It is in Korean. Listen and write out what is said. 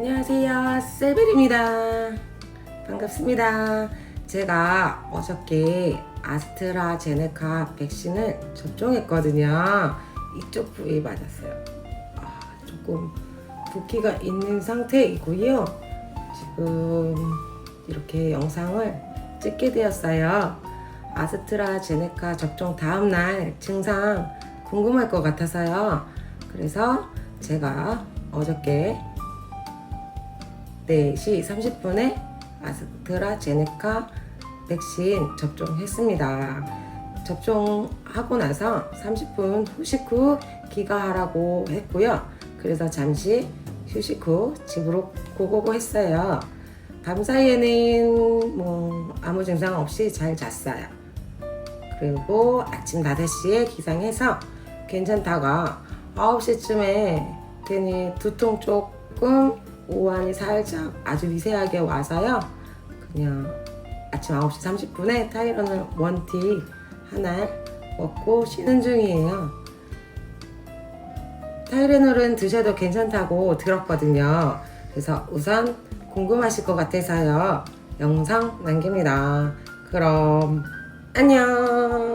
안녕하세요. 세벨입니다. 반갑습니다. 제가 어저께 아스트라제네카 백신을 접종했거든요. 이쪽 부위에 맞았어요. 아, 조금 붓기가 있는 상태이고요. 지금 이렇게 영상을 찍게 되었어요. 아스트라제네카 접종 다음 날 증상 궁금할 것 같아서요. 그래서 제가 어저께 4시 30분에 아스트라 제네카 백신 접종했습니다. 접종하고 나서 30분 후식 후 귀가하라고 했고요. 그래서 잠시 휴식 후 집으로 고고고 했어요. 밤 사이에는 뭐 아무 증상 없이 잘 잤어요. 그리고 아침 5시에 기상해서 괜찮다가 9시쯤에 괜히 두통 조금 오한이 살짝 아주 미세하게 와서요. 그냥 아침 9시 30분에 타이러는 원티 하나 먹고 쉬는 중이에요. 타이레놀은 드셔도 괜찮다고 들었거든요. 그래서 우선 궁금하실 것 같아서요. 영상 남깁니다. 그럼 안녕.